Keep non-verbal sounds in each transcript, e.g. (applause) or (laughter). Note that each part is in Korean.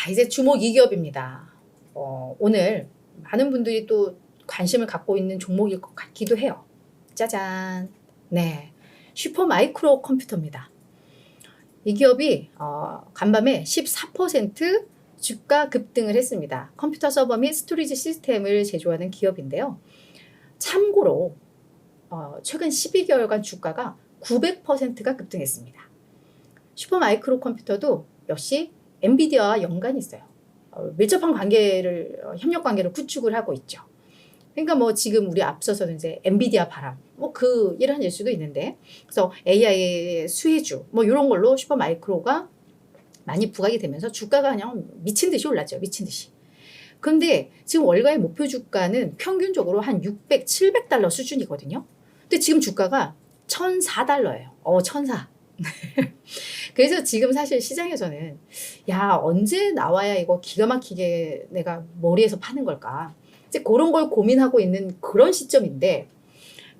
자, 이제 주목 2기업입니다. 어, 오늘 많은 분들이 또 관심을 갖고 있는 종목일 것 같기도 해요. 짜잔. 네. 슈퍼 마이크로 컴퓨터입니다. 이 기업이 어, 간밤에 14% 주가 급등을 했습니다. 컴퓨터 서버 및 스토리지 시스템을 제조하는 기업인데요. 참고로 어, 최근 12개월간 주가가 900%가 급등했습니다. 슈퍼 마이크로 컴퓨터도 역시 엔비디아와 연관이 있어요. 어, 밀접한 관계를 어, 협력 관계를 구축을 하고 있죠. 그러니까 뭐 지금 우리 앞서서는 이제 엔비디아 바람 뭐그 일환일 수도 있는데 그래서 AI의 수혜주 뭐 이런 걸로 슈퍼 마이크로가 많이 부각이 되면서 주가가 그냥 미친 듯이 올랐죠. 미친 듯이. 근데 지금 월가의 목표 주가는 평균적으로 한 600, 700달러 수준이거든요. 근데 지금 주가가 1,004달러예요. 어, 1,004. 그래서 지금 사실 시장에서는 야, 언제 나와야 이거 기가 막히게 내가 머리에서 파는 걸까? 이제 그런 걸 고민하고 있는 그런 시점인데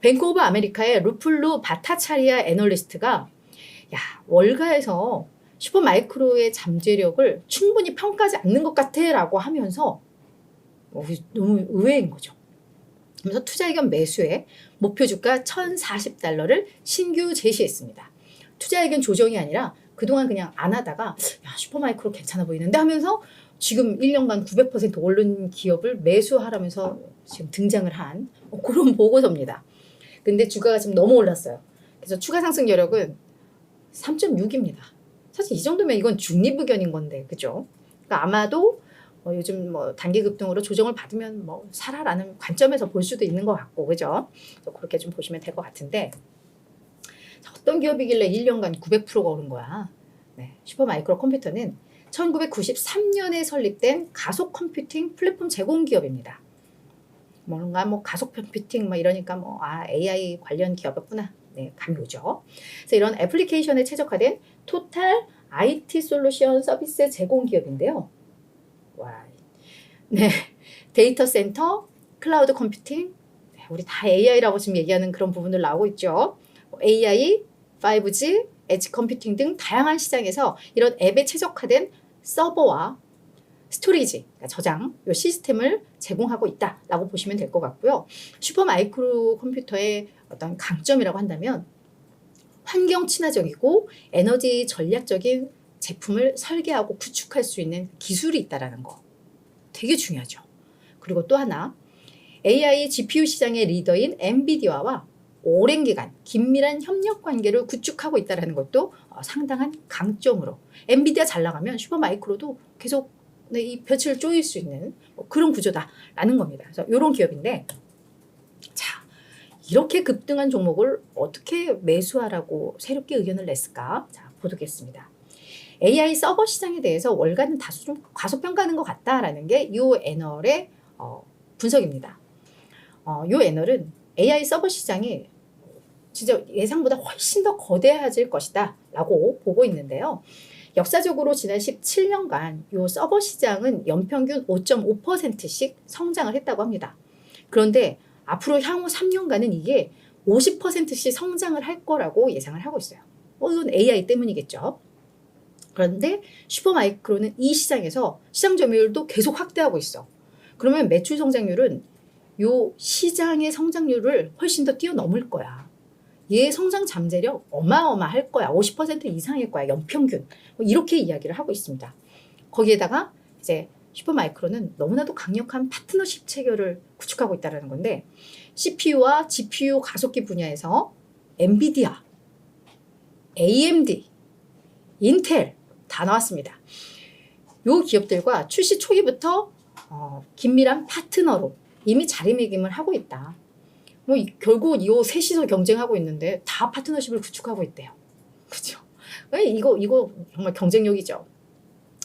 뱅크 오브 아메리카의 루플루 바타차리아 애널리스트가 야, 월가에서 슈퍼 마이크로의 잠재력을 충분히 평가하지 않는 것 같아라고 하면서 어, 너무 의외인 거죠. 그래서 투자 의견 매수에 목표 주가 1,040달러를 신규 제시했습니다. 투자 의견 조정이 아니라 그동안 그냥 안 하다가 야, 슈퍼마이크로 괜찮아 보이는데 하면서 지금 1년간 900% 오른 기업을 매수하라면서 지금 등장을 한 그런 (laughs) 보고서입니다. 근데 주가가 지금 너무 올랐어요. 그래서 추가 상승 여력은 3.6입니다. 사실 이 정도면 이건 중립 의견인 건데, 그죠? 그러니까 아마도 뭐 요즘 뭐 단기 급등으로 조정을 받으면 뭐 사라라는 관점에서 볼 수도 있는 것 같고, 그죠? 그래서 그렇게 좀 보시면 될 것 같은데, 자, 어떤 기업이길래 1년간 900%가 오른 거야? 네, 슈퍼마이크로 컴퓨터는 1993년에 설립된 가속 컴퓨팅 플랫폼 제공 기업입니다. 뭔가 뭐 가속 컴퓨팅 뭐 이러니까 뭐 아 AI 관련 기업이었구나. 네, 감이 오죠. 그래서 이런 애플리케이션에 최적화된 토탈 IT 솔루션 서비스 제공 기업인데요. 와, 네, 데이터 센터, 클라우드 컴퓨팅, 네, 우리 다 AI라고 지금 얘기하는 그런 부분들 나오고 있죠. 뭐 AI, 5G, 엣지 컴퓨팅 등 다양한 시장에서 이런 앱에 최적화된 서버와 스토리지, 그러니까 저장, 요 시스템을 제공하고 있다라고 보시면 될 것 같고요. 슈퍼 마이크로 컴퓨터의 어떤 강점이라고 한다면 환경 친화적이고 에너지 전략적인 제품을 설계하고 구축할 수 있는 기술이 있다라는 거 되게 중요하죠. 그리고 또 하나 AI GPU 시장의 리더인 엔비디아와 오랜 기간 긴밀한 협력 관계를 구축하고 있다는 것도 어, 상당한 강점으로 엔비디아 잘 나가면 슈퍼마이크로도 계속 네, 이 볕을 쪼일 수 있는 뭐 그런 구조다라는 겁니다. 그래서 이런 기업인데 자 이렇게 급등한 종목을 어떻게 매수하라고 새롭게 의견을 냈을까? 자 보도겠습니다. AI 서버 시장에 대해서 월간은 다소 좀 과소평가하는 것 같다라는 게 이 애널의 어, 분석입니다. 어, 이 애널은 AI 서버 시장이 진짜 예상보다 훨씬 더 거대해질 것이다 라고 보고 있는데요. 역사적으로 지난 17년간 이 서버 시장은 연평균 5.5%씩 성장을 했다고 합니다. 그런데 앞으로 향후 3년간은 이게 50%씩 성장을 할 거라고 예상을 하고 있어요. 뭐 이건 AI 때문이겠죠. 그런데 슈퍼마이크로는 이 시장에서 시장 점유율도 계속 확대하고 있어. 그러면 매출 성장률은 요 시장의 성장률을 훨씬 더 뛰어넘을 거야. 얘 성장 잠재력 어마어마할 거야. 50% 이상일 거야. 연평균. 뭐 이렇게 이야기를 하고 있습니다. 거기에다가 이제 슈퍼마이크로는 너무나도 강력한 파트너십 체결을 구축하고 있다는 건데 CPU와 GPU 가속기 분야에서 엔비디아, AMD, 인텔 다 나왔습니다. 요 기업들과 출시 초기부터 어, 긴밀한 파트너로 이미 자리매김을 하고 있다. 뭐 이, 결국 이 셋이서 경쟁하고 있는데 다 파트너십을 구축하고 있대요. 그죠? 이거 이거 정말 경쟁력이죠.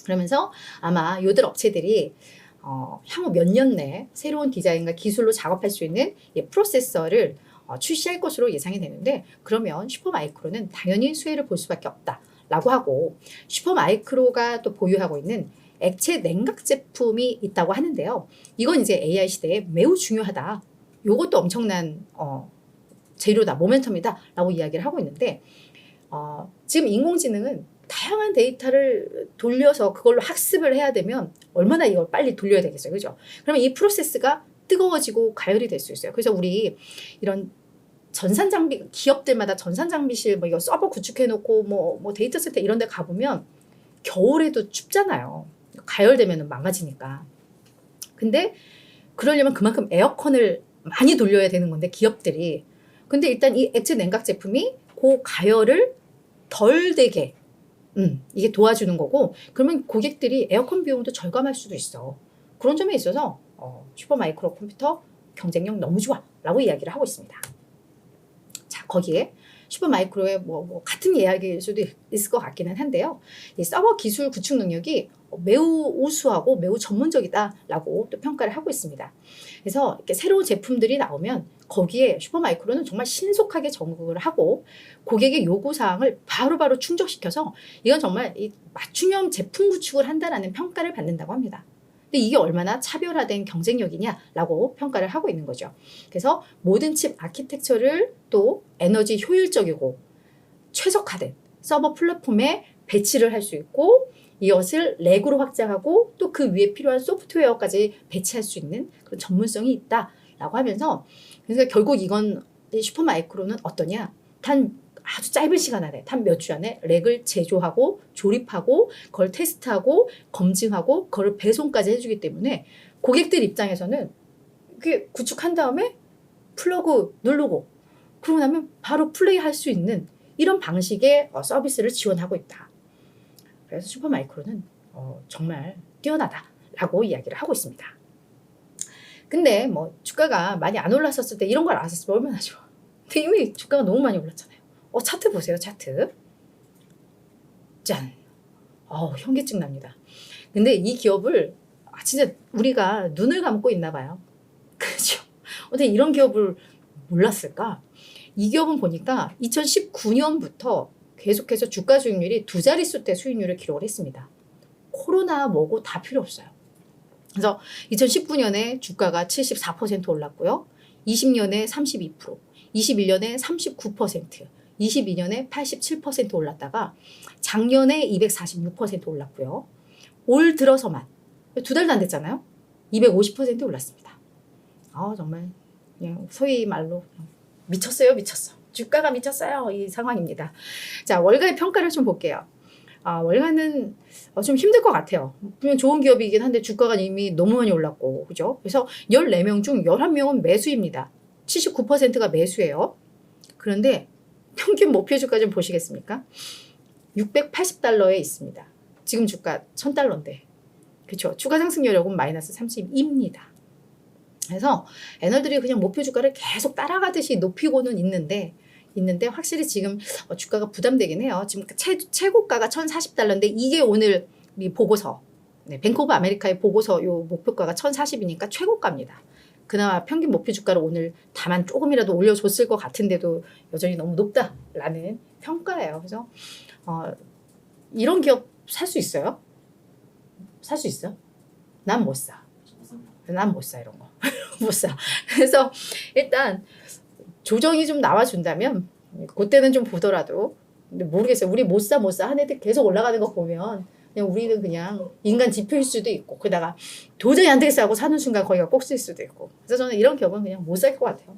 그러면서 아마 요들 업체들이 어, 향후 몇 년내 새로운 디자인과 기술로 작업할 수 있는 이 프로세서를 어, 출시할 것으로 예상이 되는데 그러면 슈퍼마이크로는 당연히 수혜를 볼 수밖에 없다라고 하고 슈퍼마이크로가 또 보유하고 있는 액체 냉각 제품이 있다고 하는데요. 이건 이제 AI 시대에 매우 중요하다. 요것도 엄청난 어, 재료다, 모멘텀이다라고 이야기를 하고 있는데 어, 지금 인공지능은 다양한 데이터를 돌려서 그걸로 학습을 해야 되면 얼마나 이걸 빨리 돌려야 되겠어요. 그죠? 그러면 이 프로세스가 뜨거워지고 가열이 될 수 있어요. 그래서 우리 이런 전산 장비 기업들마다 전산 장비실 뭐 이거 서버 구축해 놓고 뭐, 뭐 데이터 센터 이런 데 가보면 겨울에도 춥잖아요. 가열되면 망가지니까. 근데 그러려면 그만큼 에어컨을 많이 돌려야 되는 건데 기업들이 근데 일단 이 액체 냉각 제품이 그 가열을 덜 되게 음, 이게 도와주는 거고 그러면 고객들이 에어컨 비용도 절감할 수도 있어. 그런 점에 있어서 어, 슈퍼마이크로 컴퓨터 경쟁력 너무 좋아 라고 이야기를 하고 있습니다. 자 거기에 슈퍼마이크로의 뭐, 뭐 같은 이야기일 수도 있을 것 같기는 한데요. 이 서버 기술 구축 능력이 매우 우수하고 매우 전문적이다라고 또 평가를 하고 있습니다. 그래서 이렇게 새로운 제품들이 나오면 거기에 슈퍼마이크로는 정말 신속하게 적응을 하고 고객의 요구 사항을 바로바로 충족시켜서 이건 정말 이 맞춤형 제품 구축을 한다라는 평가를 받는다고 합니다. 근데 이게 얼마나 차별화된 경쟁력이냐라고 평가를 하고 있는 거죠. 그래서 모든 칩 아키텍처를 또 에너지 효율적이고 최적화된 서버 플랫폼에 배치를 할 수 있고 이것을 렉으로 확장하고 또 그 위에 필요한 소프트웨어까지 배치할 수 있는 그런 전문성이 있다라고 하면서 그래서 결국 이건 이 슈퍼마이크로는 어떠냐? 단 아주 짧은 시간 안에 단 몇 주 안에 렉을 제조하고 조립하고 그걸 테스트하고 검증하고 그걸 배송까지 해주기 때문에 고객들 입장에서는 그게 구축한 다음에 플러그 누르고 그러고 나면 바로 플레이할 수 있는 이런 방식의 어, 서비스를 지원하고 있다. 그래서 슈퍼마이크로는 어, 정말 뛰어나다라고 이야기를 하고 있습니다. 근데 뭐 주가가 많이 안 올랐었을 때 이런 걸 알았으면 얼마나 좋아. 근데 이미 주가가 너무 많이 올랐잖아요. 어 차트 보세요 차트. 짠. 어우 현기증 납니다. 근데 이 기업을 아, 진짜 우리가 눈을 감고 있나 봐요. (laughs) 그죠? 어떻게 이런 기업을 몰랐을까? 이 기업은 보니까 2019년부터 계속해서 주가 수익률이 두 자릿수 대 수익률을 기록을 했습니다. 코로나 뭐고 다 필요 없어요. 그래서 2019년에 주가가 74% 올랐고요. 20년에 32%, 21년에 39%, 22년에 87% 올랐다가 작년에 246% 올랐고요. 올 들어서만 두 달도 안 됐잖아요. 250% 올랐습니다. 아 정말 소위 말로 미쳤어요, 미쳤어. 주가가 미쳤어요. 이 상황입니다. 자 월가의 평가를 좀 볼게요. 아, 월가는 어, 좀 힘들 것 같아요. 분명 좋은 기업이긴 한데 주가가 이미 너무 많이 올랐고, 그죠? 그래서 14명 중 11명은 매수입니다. 79%가 매수예요. 그런데 평균 목표 주가 좀 보시겠습니까? 680달러에 있습니다. 지금 주가 1000달러인데. 그렇죠. 추가 상승 여력은 마이너스 32입니다. 그래서 애널들이 그냥 목표 주가를 계속 따라가듯이 높이고는 있는데 있는데 확실히 지금 어, 주가가 부담되긴 해요. 지금 최, 최고가가 1,040달러인데 이게 오늘 이 보고서 네, 뱅크 오브 아메리카의 보고서 요 목표가가 1,040이니까 최고가입니다. 그나마 평균 목표 주가를 오늘 다만 조금이라도 올려줬을 것 같은데도 여전히 너무 높다라는 평가예요. 그래서 어, 이런 기업 살 수 있어요? 살 수 있어? 난 못 사. 난 못 사 이런 거. (laughs) 못 사. 그래서 일단 조정이 좀 나와준다면 그때는 좀 보더라도 모르겠어요. 우리 못 사 못 사 한 애들 계속 올라가는 거 보면 그냥 우리는 그냥 인간 지표일 수도 있고 그다가 도저히 안 되겠어 하고 사는 순간 거기가 꼭쓸 수도 있고 그래서 저는 이런 기업은 그냥 못 살 것 같아요.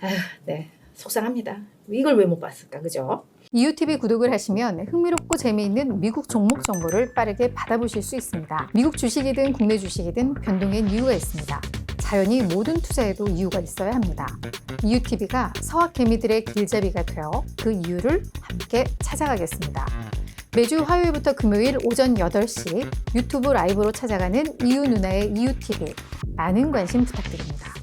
아휴, 네 속상합니다. 이걸 왜 못 봤을까, 그죠? 이웃TV 구독을 하시면 흥미롭고 재미있는 미국 종목 정보를 빠르게 받아보실 수 있습니다. 미국 주식이든 국내 주식이든 변동엔 이유가 있습니다. 자연히 모든 투자에도 이유가 있어야 합니다. 이웃TV가 서학개미들의 길잡이가 되어 그 이유를 함께 찾아가겠습니다. 매주 화요일부터 금요일 오전 8시 유튜브 라이브로 찾아가는 이유 누나의 이웃TV 많은 관심 부탁드립니다.